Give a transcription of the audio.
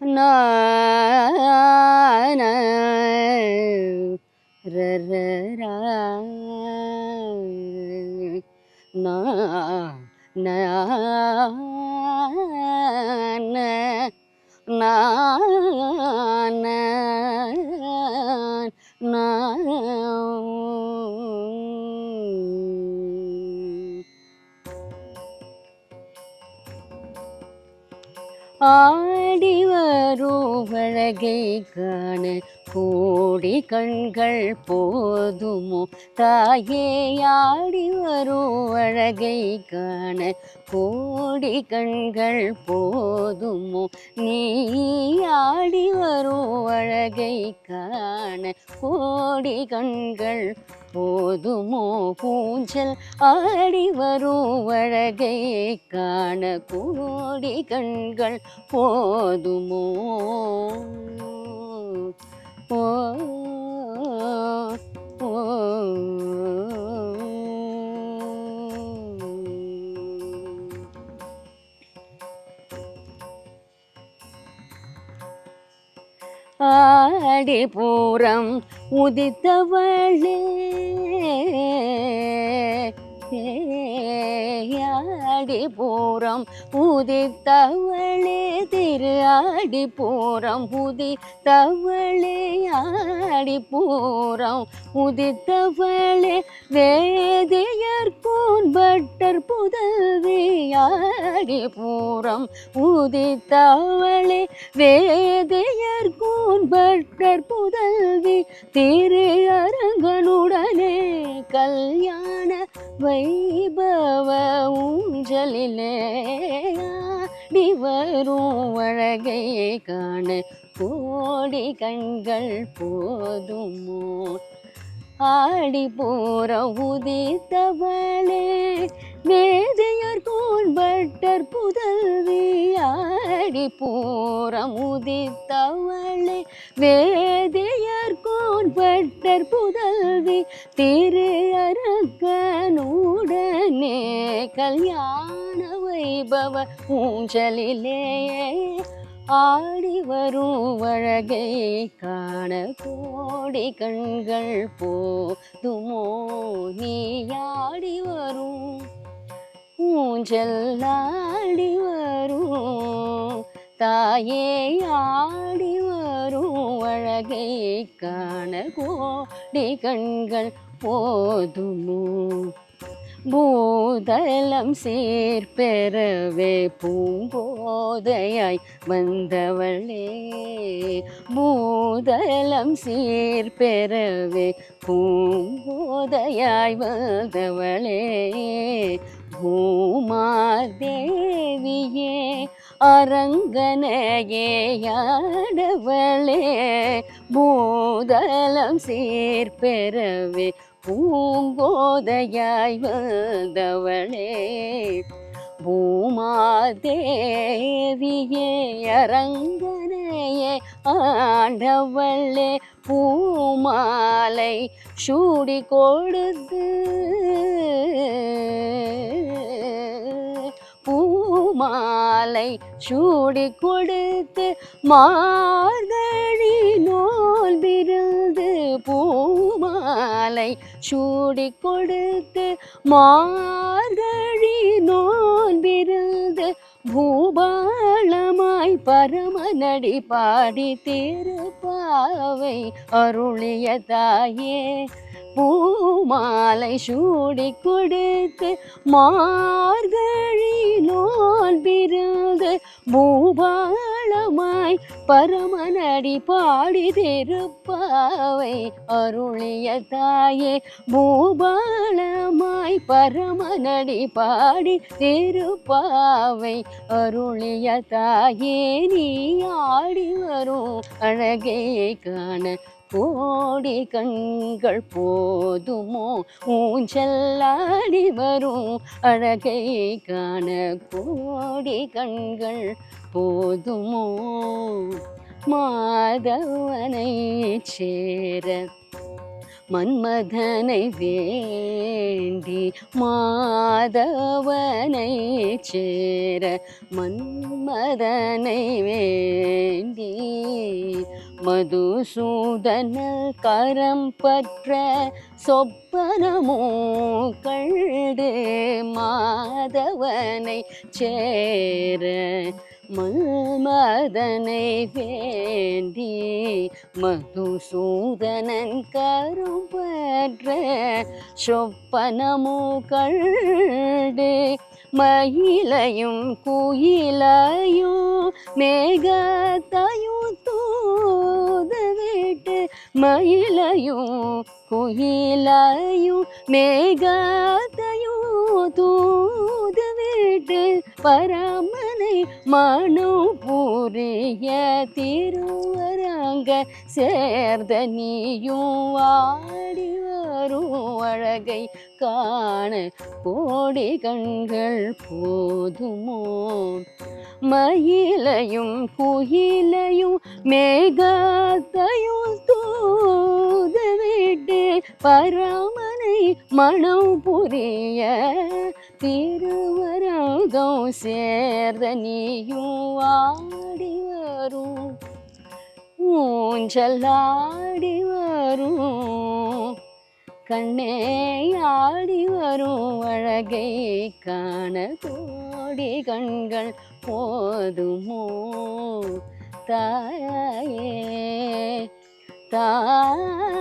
na na na ஆடி வருவழகை காண கோடி கண்கள் போதுமோ? தாயே ஆடி வருவழகை காண கோடி கண்கள் போதுமோ? நீ ஆடி வருவழகை காண கோடி கண்கள் போதுமோ? பூஞ்சல் ஆடி வரும் அழகை காண கோடி கண்கள் போதுமோ? ஆடி பூரம் உதித்தவளே. ஆடி பூரம் உதித்தவளே திரு ஆடி பூரம் உதித்தவளே ஆடி பூரம் உதித்தவளே வேதியர் பட்டர் புதவி ஆடி பூரம் உதித்தவளே வேதியர் பட்டர் புதல்வி திரு அரங்கனுடனே கல்யாண வைபவ ஊஞ்சலிலே ஆடி வரும் அழகை காண. கோடி கண்கள் போதுமோ? ஆடி போற உதித்தவளே வேதியர் பட்டர் புதல்வி. ஆடி போற உதித்தவளே வேதியர் பட்டர் புதல்வி. திரு அரக்கனுடனே கல்யாண வைபவ ஊஞ்சலிலே ஆடி வரும் அழகை காண கோடி கண்கள் போதுமோ? நீ ஆடி வரும் ஊஞ்சல் ஆடி வரும் தாயே ஆடி வரும் அழகை காண கோடி கண்கள் போதுமோ? பூதலம் சேர்பெறவே பூம்போதையாய் வந்தவளே. பூதலம் சேர்பெறவே பூம்போதையாய் வந்தவளே. பூமார் தேவியே ஆடவளே பூதலம் சேர்பெறவே பூங்கோதையாய் வந்தவளே பூமாதேவியே அரங்கனையே ஆண்டவளே பூமாலை சூடி கொடுத்து பூமாலை சூடி கொடுத்து மார்கழி நோல் பிறந்து மாலை சூடி கொடுத்து மார்கழி நோன்பிருந்து பிறந்து பூபாளமாய் பரமநடி பாடி திருப்பாவை அருளிய தாயே. பூமாலை சூடி கொடுத்து மார்கழி நோல் பிறந்து பூபாளமாய் பரமநடி பாடி திருப்பாவை அருளிய தாயே பூபாளமாய் பரமனடி பாடி திருப்பாவை அருளிய தாயே நீ ஆடி வரும் அழகையை காண கோடி கண்கள் போதுமோ? ஊஞ்சல்லாடி வரும் அழகை காண கோடி கண்கள் போதுமோ? மாதவனை சேர மன்மதனை வேண்டி மாதவனை சேர மன்மதனை வேண்டி மதுசூதன கரம் பற்ற சொப்பனமோ கண்டு மாதவனை சேர மன்மதனை வேண்டி மதுசூதனன் கரும் பற்ற சொப்பனமோ கண்டு மயிலையும் குயிலையும் மேகத்தையும் மயிலையும் குயிலையும் மேகத்தையும் தூது வீட்டு பரமனை மனு பூரிய திருவரங்க சேர்ந்த நீயும் ஆடி வரும் அழகை காண கோடி கண்கள் போதுமோ? மயிலையும் குயிலையும் மேகத்தையும் தூது விட்டு பரமனை மனம் புரிய திருவரங்கம் சேர்ந்த நீயும் ஆடி வரும். ஊஞ்சலாடி வரும். கண்ணே ஆடி வரும் அழகை காண கோடி கண்கள் போதுமோ? தாயே தாயே